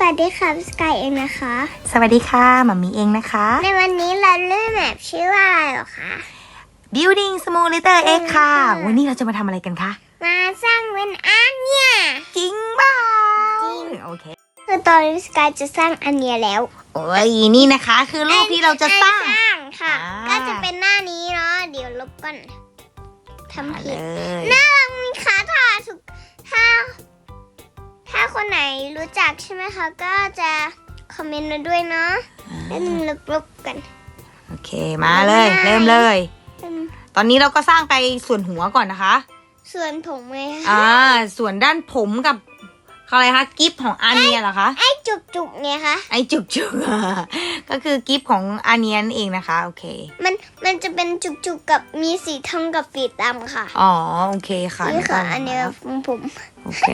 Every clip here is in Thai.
สวัสดีค่ะสกายเองนะคะ สวัสดีค่ะหมามีเองนะคะ ในวันนี้เราเล่นแบบชื่อว่าอะไรเหรอคะ Building Simulator X ค่ะค่ะ วันนี้เราจะมาทำอะไรกันคะ มาสร้างเป็นอันเนี่ยจริงเปล่าจริงโอเคคือตอนนี้สกายจะสร้างอันเนี้ยแล้ว โอ้ยนี่นะคะ คือรูปที่เราจะสร้างอันสร้างค่ะอ่าก็จะเป็นหน้านี้เนาะเดี๋ยวลบก่อนทำมาผิเลดยน่ารักมีขา รู้จักใช่ไหมคะ ก็จะคอมเมนต์มาด้วยเนาะเล่นลบๆกัน โอเคมาเลย เริ่มเลยเป็นตอนนี้เราก็สร้างไปส่วนหัวก่อนนะคะ ส่วนผมไงคะอ่าส่วนด้านผมกับ อะไรคะกิฟของอาเนียเหรอคะไอ้จุกๆเนี่ยค่ะไอจุกจุกๆก็คือกิฟของอาเนียนนเองนะคะ โอเค มันมันจะเป็นจุกๆกับมีสีทองกับสีดำค่ะ อ๋อโอเคค่ะนี่ค่ะได้อันเนี้ยของผมโอเค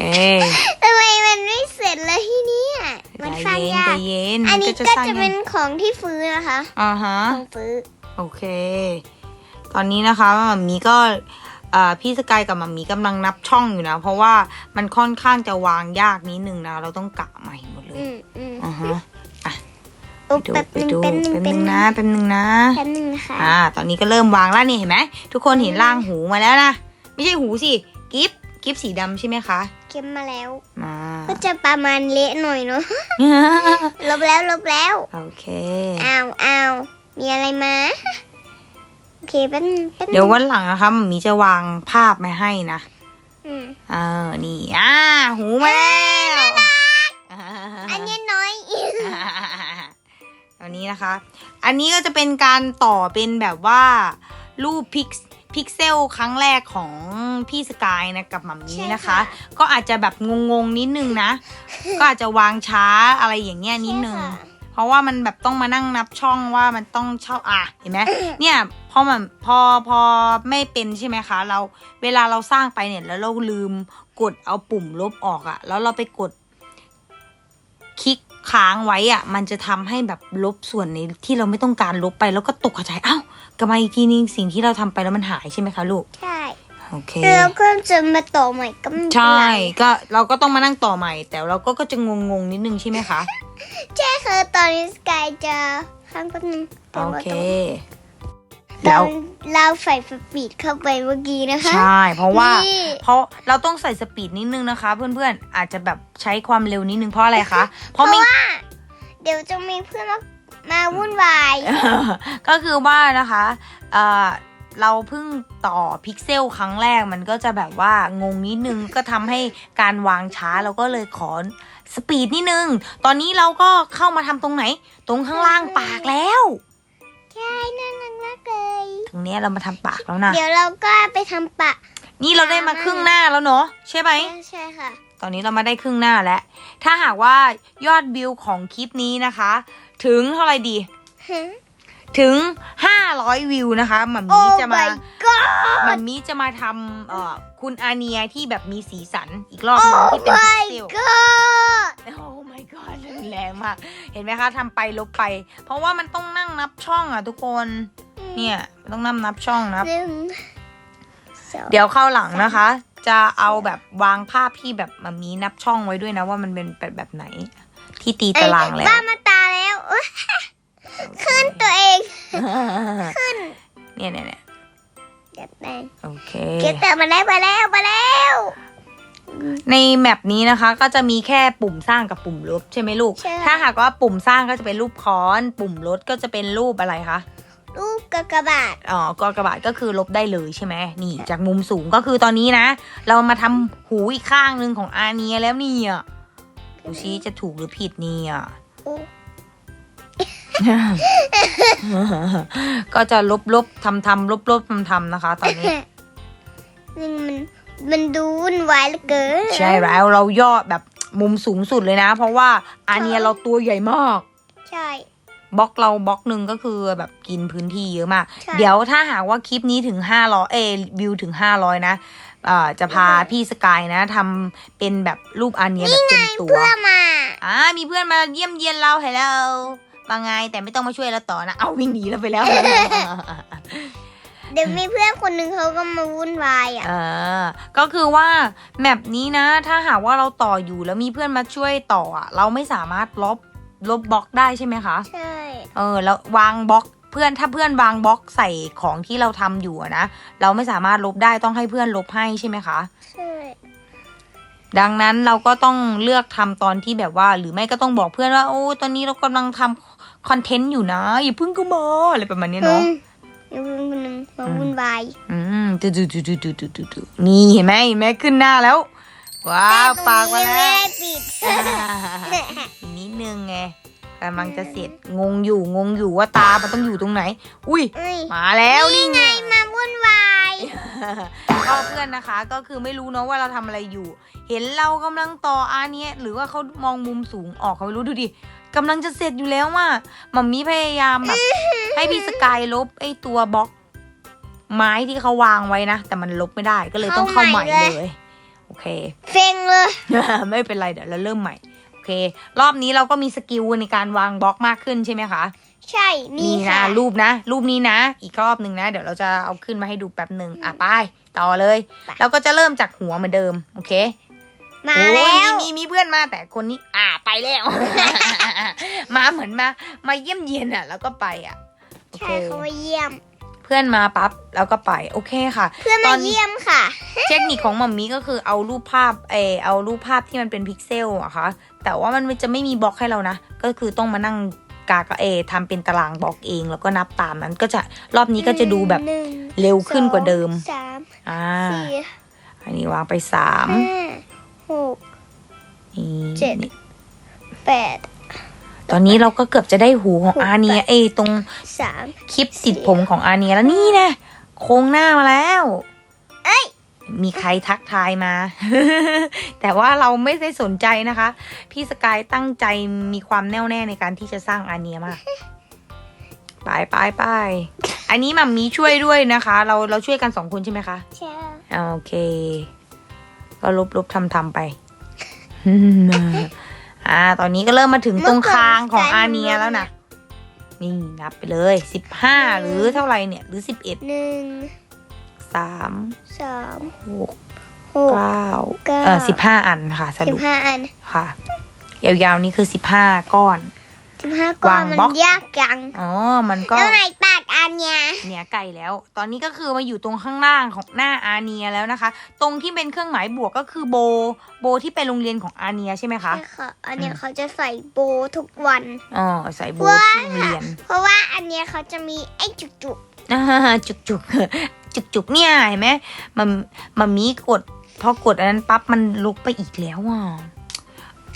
ทำไมมันไม่เสร็จเลยที่เนี่ยใจมันสร้างเย็นยาใจกเย็นอันนี้จะก็สร้างจะยังเป็นของที่ฟื้นนะคะอ่าฮะของฟื้นโอเค ตอนนี้นะคะหมัมมี่ก็อ่า พี่สกายกับหมัมมี่กำลังนับช่องอยู่นะ เพราะว่ามันค่อนข้างจะวางยากนิดนึงนะ เราต้องกะใหม่หมดเลยอืมอืมอ่าฮะโอ้ไปดูแป๊บไปนึงดูแป๊บนึงแป๊บแป๊นึบงนึงนะแป๊บนึงนะแป๊บนึงนะคะอ่า ตอนนี้ก็เริ่มวางแล้วนี่เห็นไหมทุกคนเห็นร่างหูมาแล้วนะไม่ใช่หูสิกิฟกิฟสีดำใช่ไหมคะเก็บมาแล้วมาก็จะประมาณเละหน่อยเนาะลบแล้วลบแล้ว โอเคอ้าวอ้าวมีอะไรมาโอ เคแป๊บนึงแป๊บนึงเดี๋ยววันหลังนะคะหมัมมี่จะวางภาพมาให้นะอืมเออนี่อ่าหูมาแล้วอันนี้น้อยอีกตอนนี้นะคะ อันนี้ก็จะเป็นการต่อเป็นแบบว่ารูปพิกพิกเซลครั้งแรกของพี่สกายนะกับหมัมมี่นะคะ ก็อาจจะแบบงงๆนิดนึงนะ ก็อาจจะวางช้าอะไรอย่างเงี้ยนิดนึงใช่ค่ะเพราะว่ามันแบบต้องมานั่งนับช่องว่ามันต้องเช่าอะเห็นไหมเนี่ย พอมันพอพอไม่เป็นใช่ไหมคะ เราเวลาเราสร้างไปเนี่ยแล้วเราลืมกดเอาปุ่มลบออกอะแล้วเราไปกดคลิกค้างไว้อะมันจะทำให้แบบลบส่วนในที่เราไม่ต้องการลบไปแล้วก็ตกใจอ้าวกลับมาอีกทีนึงสิ่งที่เราทำไปแล้วมันหายใช่ไหมคะลูกใช่โอเคแล้วก็จะมาต่อใหม่ก็ไม่เป็นไรใช่ก็เราก็ต้องมานั่งต่อใหม่ แต่เราก็ก็จะงงงๆนิดนึงใช่ไหมคะใช่คือตอนนี้สกายจะข้างแป๊บนึงโอเค เราแล้วเราใส่สปีดเข้าไปเมื่อกี้นะคะ ใช่ เพราะว่านี่เพราะเราต้องใส่สปีดนิดนึงนะคะ เพื่อนๆ อาจจะแบบใช้ความเร็วนิดนึงเพราะอะไรคะ เพเพราะราะไม่ว่า เดี๋ยวจะมีเพื่อนมามาวุ่นวาย ก็คือว่านะคะเอ่อเราเพิ่งต่อพิกเซลครั้งแรกมันก็จะแบบว่างงนิดนึง ก็ทำให้การวางช้าเราก็เลยขอสปีดนิดนึง ตอนนี้เราก็เข้ามาทำตรงไหน ตรงข้างล่างปากแล้ว ใช่น่ารักมากเลยตรงเนี้ยเรามาทำปากแล้วนะ เดี๋ยวเราก็ไปทำปะ นี่เราได้มาครึ่งหน้าแล้วเนาะใช่ไหม ใช่ค่ะ ตอนนี้เรามาได้ครึ่งหน้าแล้ว ถ้าหากว่ายอดวิวของคลิปนี้นะคะ ถึงเท่าไหร่ดี ถึง 500 วิวนะคะหมัมโอ้มี่จะมา my god หมัมมี่จะมาทำเอ่อคุณอาเนียที่แบบมีสีสันอีกรอบหนึงที่เป็นพิก my เซล god โอ้ my god รุนแรงมาก เห็นไหมคะทำไปลบไป เพราะว่ามันต้องนั่งนับช่องอะทุกคน เนี่ยมันต้องนั่งนับช่องนับหนึ่งสองเดี๋ยวเข้าวหลังนะคะ จะเอาแบบวางภาพที่แบบมัมมี่นับช่องไว้ด้วยนะว่ามันเป็นแบบแบบไหน ที่ตีตารางแล้วบ้ามาตาแล้วอุ๊ย ขึ้นตัวเอง ขึ้น เนี่ยเนี่ยเนี่ยเก็บแต่โอเค เก็บแต่มาแล้วมาแล้วมาแล้ว ในแมปนี้นะคะ ก็จะมีแค่ปุ่มสร้างกับปุ่มลบใช่ไหมลูก ใช่ ถ้าหากว่าปุ่มสร้างก็จะเป็นรูปค้อน ปุ่มลดก็จะเป็นรูปอะไรคะ รูปกากบาทอ๋อกอกระบาดก็คือลบได้เลยใช่ไหมนี่ จากมุมสูงก็คือตอนนี้นะ เรามาทำหูอีกข้างหนึ่งของอาเนียแล้วเนี่ยดูซิจะถูกหรือผิดเนี่ย โอ้ ก็จะลบลบทำทำลบลบทำทำนะคะ ตอนนี้นี่มันมันดูวุ่นวายเหลือเกินใช่แล้วเราย่อแบบมุมสูงสุดเลยนะ เพราะว่าอาเนียเราตัวใหญ่มาก ใช่บล็อกเราบล็อกหนึ่งก็คือแบบกินพื้นที่เยอะมากใช่เดี๋ยวถ้าหากว่าคลิปนี้ถึงห้าร้อยเอวิวถึงห้าร้อยนะเอ่อจะพาพี่สกายนะทำเป็นแบบรูปอาเนียแบบเต็มตัว เพื่อมา อ่ามีเพื่อนมาเยี่ยมเยียนเราเห็นแล้ วว่าไงแต่ไม่ต้องมาช่วยเราต่อนะ เอาวิ่งหนีเราไปแล้ว เดี๋ยวมีเพื่อนคนหนึ่งเขาก็มาวุ่นวายอะ เออ ก็คือว่าแมปนี้นะ ถ้าหากว่าเราต่ออยู่แล้วมีเพื่อนมาช่วยต่ออะเราไม่สามารถลบลบบล็อกได้ใช่ไหมคะ ใช่ เออ แล้ววางบล็อกเพื่อนถ้าเพื่อนวางบล็อกใส่ของที่เราทำอยู่อะนะ เราไม่สามารถลบได้ต้องให้เพื่อนลบให้ใช่ไหมคะ ใช่ ดังนั้นเราก็ต้องเลือกทำตอนที่แบบว่า หรือไม่ก็ต้องบอกเพื่อนว่า โอ้ตอนนี้เรากำลังทำ คอนเทนต์อยู่นะ อย่าเพิ่งก็มาอะไรประมาณนี้เนาะมีเพื่อนคนหนึ่งมาวุ่นวายอืมดูดูดูดูดูดูดูดูนี่เห็นไหมเห็นไหมขึ้นหน้าแล้ว ว้าวปากมาแต่ตรงนี้แล้วไม่ได้ปิดอีกนิดนึงไงกำลังจะเสร็จงงอยู่งงอยู่ว่าตา มันต้องอยู่ตรงไหน อุ้ยเอ้ยมาแล้วนี่ไงมาวุ่นวายก็เพื่อนนะคะ ก็คือไม่รู้เนาะว่าเราทำอะไรอยู่ เห็นเรากำลังต่ออาเนี้ยหรือว่าเขามองมุมสูงออกเขาไม่รู้ดูดิ กำลังจะเสร็จอยู่แล้วว่ามัมมี่พยายามแบบให้พี่สกายลบไอ้ตัวบล็อก ไม้ที่เขาวางไว้นะ แต่มันลบไม่ได้ก็เลยต้องเข้าใหม่เลย โอเคเฟ่งเลย ไม่เป็นไรเดี๋ยวเราเริ่มใหม่ โอเค รอบนี้เราก็มีสกิลในการวางบล็อกมากขึ้นใช่ไหมคะ ใช่ มีนี่นะค่ะ รูปนะ รูปนี้นะ อีกรอบหนึ่งนะ เดี๋ยวเราจะเอาขึ้นมาให้ดูแป๊บหนึ่งอะไปต่อเลยเราก็จะเริ่มจากหัวเหมือนเดิม โอเค มาโอ้แล้ยวมีมีมีเพื่อนมาแต่คนนี้ อ่าไปแล้ว มาเหมือนมามาเยี่ยมเยียนอะ แล้วก็ไปอะโอใช่เคเขามาเยี่ยม เพื่อนมาปั๊บแล้วก็ไป โอเคค่ะ เพื่อนตมาอนนี้ เยี่ยมค่ะ เทคนิคของมัมมี่ก็คือเอารูปภาพเออเอารูปภาพที่มันเป็นพิกเซลอะคะแต่ว่ามันจะไม่มีบล็อกให้เรานะ ก็คือต้องมานั่งกากะเอทำเป็นตารางบล็อกเองแล้วก็นับตามนั้นก็จะรอบนี้ก็จะดูแบบหนึ่งเร็วขึ้นกว่าเดิมสองสามอ่าสี่อันนี้วางไปสามห้า หกนี่เจ็ดนี่แปดตอนนี้เราก็เกือบจะได้หูของหกอาเนียแปดเอยตรงสามคลิปติดผมของอาเนียแล้วนี่นะโครงหน้ามาแล้ว เอ้ยมีใครทักทายมา แต่ว่าเราไม่ได้สนใจนะคะ พี่สกายตั้งใจมีความแน่วแน่ในการที่จะสร้างอาเนียมากไปไปไปอันนี้มัมมีช่วยด้วยนะคะ เราเราช่วยกันสองคนใช่ไหมคะ ใช่อ่าโอเค ก็ลบลบทำทำไป อ่า ตอนนี้ก็เริ่มมาถึงตรงคางของอาเนียแล้วนะ นี่นับไปเลยสิบห้าหรือเท่าไหร่เนี่ย หรือสิบเอ็ดหนึ่งสามสามหกหกเก้าเก้าเออสิบห้าอันค่ะสสิบรุปห้าอันค่ะ ยาวๆนี่คือสิบห้าก้อนสิบห้าก้อนวางมันบล็อกยากจัง อ๋อ มันก็แล้วไหนปากอัน เนี่ยเนี่ยไก่แล้ว ตอนนี้ก็คือมาอยู่ตรงข้างล่างของหน้าอาเนียแล้วนะคะ ตรงที่เป็นเครื่องหมายบวกก็คือโบ โบที่ไปโรงเรียนของอาเนียใช่ไหมคะใช่ค่ะอันเนี้ยอืมเขาจะใส่โบทุกวันอ๋อใส่โบว้าที่โรงเรียน เพราะว่าอันเนี้ยเขาจะมีไอ้จุกอ่าจุกจุกจุกจุกๆเนี่ยเห็นไหมมันมันมีกดพอกดอันนั้นปั๊บมันลุกไปอีกแล้วอะ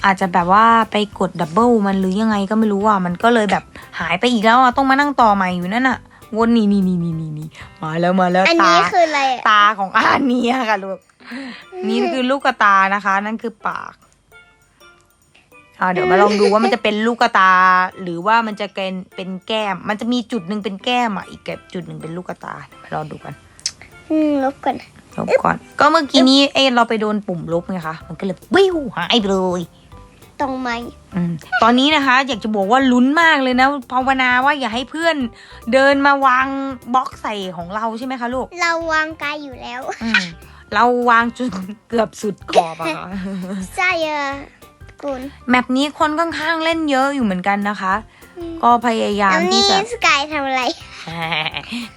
อาจจะแบบว่าไปกดดับเบิลมันหรือยังไงก็ไม่รู้อะมันก็เลยแบบหายไปอีกแล้วอะต้องมานั่งต่อใหม่อยู่นั่นอะ วนนี่นี่นี่นี่นี่นี่มาแล้วมาแล้วๆอันตานี้คืออะไรอะตาของอาเนียค่ะลูกนี่คือลูกกระตานะคะ นั่นคือปากอ่าเดี๋ยวมาลองดูว่ามันจะเป็นลูกกระตา หรือว่ามันจะเป็นเป็นแก้ม มันจะมีจุดหนึ่งเป็นแก้มอะอีกจุดหนึ่งเป็นลูกกระตาเดี๋ยวมาลองดูกันอืมลบก่อนลบก่อน ก็เมื่อกี้นี้เอ้เราไปโดนปุ่มลบไงคะมันก็เลยวิวหายไปเลย ตรงไหมอืมตอนนี้นะคะ อยากจะบอกว่าลุ้นมากเลยนะภาวนาว่าอย่าให้เพื่อนเดินมาวางบล็อกใส่ของเราใช่ไหมคะลูกเราวางกายอยู่แล้วอืมเราวางจนเกือบสุดขอบอะค่ะ ใช่เออคุณแมปนี้คนค่อนข้างเล่นเยอะอยู่เหมือนกันนะคะ ก็พยายามแล้วที่นี่จะ สกายทำอะไร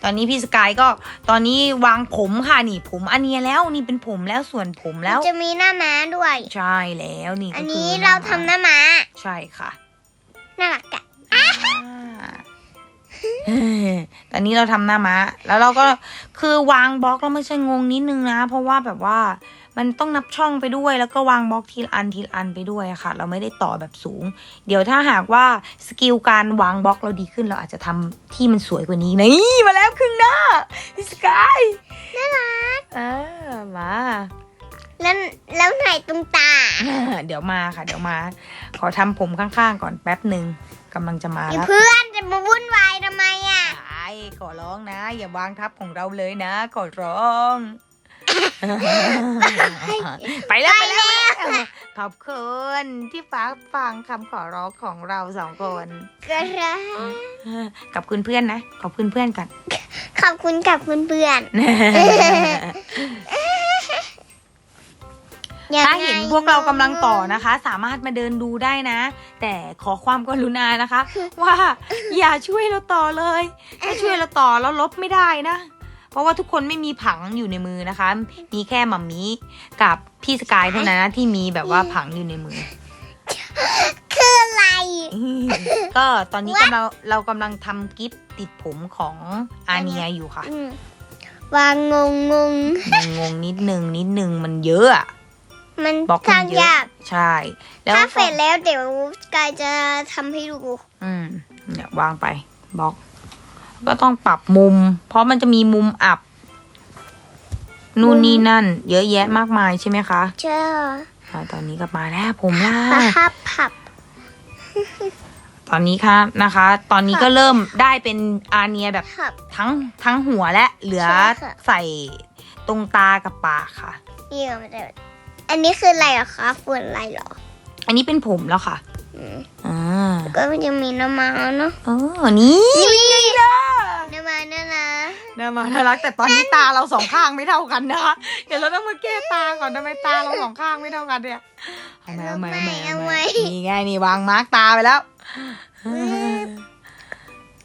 ตอนนี้พี่สกายก็ตอนนี้วางผมค่ะนี่ผมอันเนี้ยแล้วนี่เป็นผมแล้วส่วนผมแล้ว จะมีหน้าม้าด้วย ใช่แล้วนี่อัก็นคืนี้อเราทำหน้าม้าใช่ค่ะ น่ารักอะ ตอนนี้เราทำหน้าม้า แล้วเราก็คือวางบล็อกแล้วไม่ใช่งงนิดนึงนะ เพราะว่าแบบว่ามันต้องนับช่องไปด้วย แล้วก็วางบล็อกทีละอันทีละอันไปด้วยอะค่ะ เราไม่ได้ต่อแบบสูง เดี๋ยวถ้าหากว่าสกิลการวางบล็อกเราดีขึ้นเราอาจจะทำที่มันสวยกว่านี้นี่มาแล้วครึ่งหน้าพี่สกายน่ารักอ่ามาแล้วแล้วไหนตรงตา เดี๋ยวมาค่ะ เดี๋ยวมา ขอทำผมข้างๆก่อนแป๊บหนึ่ง กำลังจะมาอย่าแล้วเพื่อนจะมาวุ่นวายทำไมอะไอ้ขอร้องนะ อย่าวางทับของเราเลยนะ ขอร้องไปแล้วไปแล้วไปแล้วขอบคุณที่ฟังฟังคำขอร้องของเราสองคนกระไรขอบคุณเพื่อนนะ ขอบคุณเพื่อนก่อนขอบคุณกับคุณเพื่อนยัง ถ้าไงเห็นพวกเรากำลังต่อนะคะ สามารถมาเดินดูได้นะ แต่ขอความกรุณานะคะ ว่าอย่าช่วยเราต่อเลยถ้าช่วยเราต่อแล้วลบไม่ได้นะ เพราะว่าทุกคนไม่มีผังอยู่ในมือนะคะ มีแค่มัมมี่กับพี่สกายเท่านั้นนะที่มีแบบว่าผังอยู่ในมือ คืออะไร ก็ตอนนี้กำลังเรากำลังทำกิฟต์ติดผมของอาเนียอยู่ค่ะอืมวางงงงงงงๆนิดนึงนิดนึงมันเยอะอะ มันบล็อกสมัร้างนเยอะยากใช่ แล้วถ้าก็เสร็จแล้วเดี๋ยวกายจะทำให้ดู อืมเนี่ยวางไปบล็อก ก็ต้องปรับมุม เพราะมันจะมีมุมอับ นู่นนี่นั่น เยอะแยะมากมายใช่ไหมคะเจ้าอ่าตอนนี้ก็มาแล้วผมล่ะพับพับตอนนี้ค่ะนะคะ ตอนนี้ก็เริ่มได้เป็นอาเนียแบบพับทั้งทั้งหัวและเหลือใช่ค่ะใส่ตรงตากับปากค่ะนี่ก็ไม่ได้ อันนี้คืออะไรเหรอคะฝุ่นอะไรเหรอ อันนี้เป็นผมแล้วค่ะอืมอ่าก็มันจะมีน้ำมันเนาะเออนี่เป็นไงล่ะน้ำมันนั่นนะน่ามาน่ารัก แต่ตอนนี้ตาเราสองข้างไม่เท่ากันนะคะเดี๋ยวเราต้องมาแก้ตาก่อนทำไมตาเราสองข้างไม่เท่ากันเนี่ยเอาไหมเอาไหมเอาไหมเอาไหมนี่ไงนี่วางมาร์กตาไปแล้ว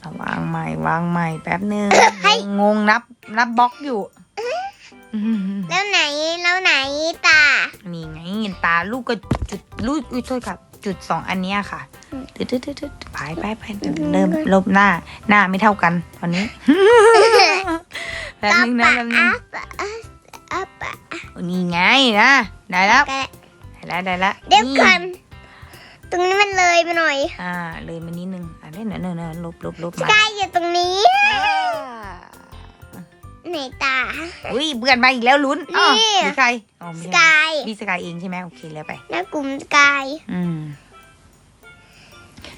เอาวางใหม่วางใหม่แป๊บนึงงงนับนับบล็อกอยู่ แล้วไหนแล้วไหนตา นี่ไงตาลูกก็จุดลูกอุ้ยโทษครับจุดสองอันเนี้ยค่ะอืมตึ๊ดตึ๊ดตึ๊ดตึ๊ดไปไปไปเริ่มลบหน้าหน้าไม่เท่ากันตอนนี้แป๊บตานึงนะปะแป๊บนึอังปะอัปะนี่ไงนะได้แล้วแกะได้แล้วได้แล้วเดี๋ยวนี่กันตรงนี้มันเลยไปหน่อย อ่า เลยมานิดนึงอะเน่นเน่นเน่นลบลบลบมาใกล้อยู่ตรงนี้ ไหนตา อุ้ยเบื่อนมาอีกแล้วลุ้นอ๋อนี่ มีใครอ๋อไม่สใช่กายมีสกายเองใช่ไหมโอเคแล้วไปหน้ากลุ่มสกายอืม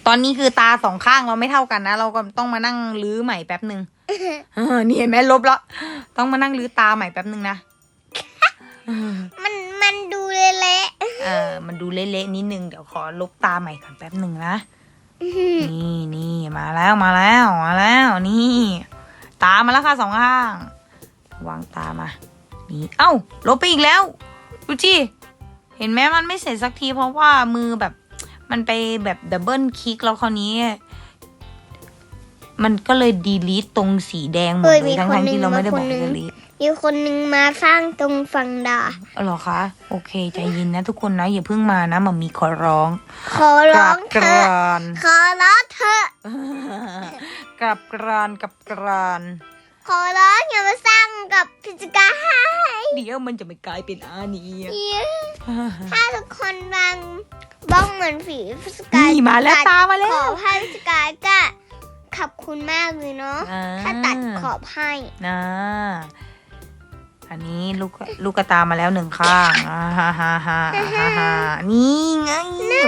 ตอนนี้คือตาสองข้างเราไม่เท่ากันนะ เราก็ต้องมานั่งรื้อใหม่แป๊บหนึ่งเออนี่เห็นไหมลบแล้วต้องมานั่งรื้อตาใหม่แป๊บหนึ่งนะมันมันดูเละเออ มันดูเละๆนิดนึงเดี๋ยวขอลบตาใหม่ก่อนแป๊บหนึ่งนะ ๆอื้อหือนี่นี่มาแล้วมาแล้วมาแล้วนี่ ตามาแล้วค่ะสองข้าง วางตามา นี่ เอ้า ลบไปอีกแล้ว ดูจิเห็นไหมมันไม่เสร็จสักทีเพราะว่ามือแบบมันไปแบบดับเบิลคลิกแล้วคราวนี้ มันก็เลยดีลีตตรงสีแดงหมดเลยทั้งทั้งๆที่เราไม่ได้บอกให้ดีลีตมีคนหนึ่งมาสร้างตรงฝั่งดาอ๋อเหรอคะ โอเค ใจเย็นนะทุกคนนะ อย่าเพิ่งมานะมามีขอร้อง ขอร้องกเธรอะานขอร้องเธอะกรับกรานกับกราน ขอร้องอย่ามาสร้างกับพิจกาให้เดี๋ยวมันจะไม่กลายเป็นอานีอะถ้าทุกคนบางบ้องเหมือนผีพิจกานี่มาแล้วตามมาแล้ขวอบให้พิจกาก็ขอบคุณมากเลยเนาะอ่าถ้าตัดขอบให้นะอันนี้ลูกลูกกระตามาแล้วหนึ่งข้างอ่าฮ่าฮ่าฮ่าฮ่าฮ่านี่ไง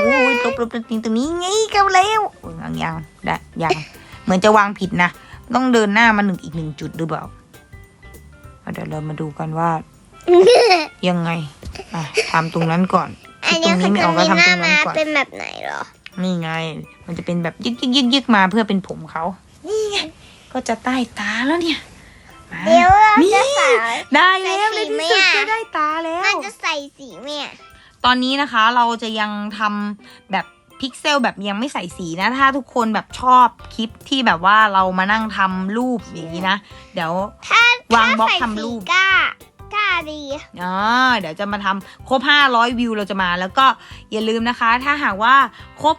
โอ้ยลบลบลบตรงนี้ไงเกันแล้วโอ้ยยังยังได้ยังเหมือนจะวางผิดนะ ต้องเดินหน้ามาหนึ่งอีกหนึ่งจุดหรือเปล่าเดี๋ยวเรามาดูกันว่า ยังไงอะทำตรงนั้นก่อนอันตรนี้งคืนี้อไม่จะออกก็มีทำหตน้ารงนั้มานก่อนเป็นแบบไหนเหรอ นี่ไง มันจะเป็นแบบยึกยึกยึกยึกมาเพื่อเป็นผมเขา นี่ไง ก็จะใต้ตาแล้วเนี่ยมาเดี๋ยวเรานี่จะใส่ได้แล้วในใส่สีที่ไหมสุดอะก็ได้ตาแล้ว มันจะใส่สีไหมอะตอนนี้นะคะเราจะยังทำแบบ พิกเซลแบบยังไม่ใส่สีนะ ถ้าทุกคนแบบชอบคลิปที่แบบว่าเรามานั่งทำรูปอย่างนี้นะ เดี๋ยววางบล็อกทำรูปก้ากล้าดีอ๋อเดี๋ยวจะมาทำครบ 500 วิวเราจะมา แล้วก็อย่าลืมนะคะ ถ้าหากว่าครบ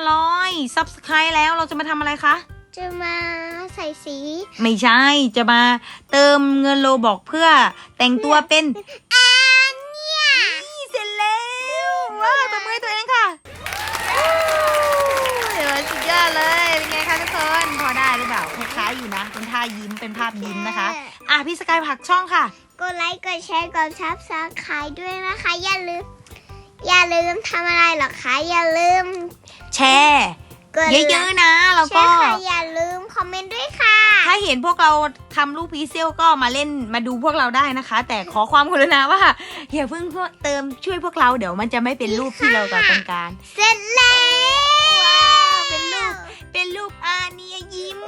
500 subscribe แล้วเราจะมาทำอะไรคะจะมาใส่สี ไม่ใช่จะมาเติมเงินโลบอกเพื่อแต่งตัวเป็น เลย เป็นไงคะทุกคน พอได้หรือเปล่าคล้ายอยู่นะ เป็นท่ายิ้ม เป็นภาพยิ้มนะคะ อะพี่สกายผักช่องค่ะ กดไลค์ กดแชร์ กดซับสไครต์ด้วยนะคะ อย่าลืม อย่าลืมทำอะไรหรอคะ อย่าลืม แชร์เยอะๆนะ แล้วก็ อย่าลืมคอมเมนต์ด้วยค่ะ ถ้าเห็นพวกเราทำลูปพีเซลก็มาเล่นมาดูพวกเราได้นะคะ แต่ขอความกรุณาว่าอย่าเพิ่งเติมช่วยพวกเราเดี๋ยวมันจะไม่เป็นรูปที่เราต้องการ เสร็จแล้ว เป็นรูปอาเนียยิ้ม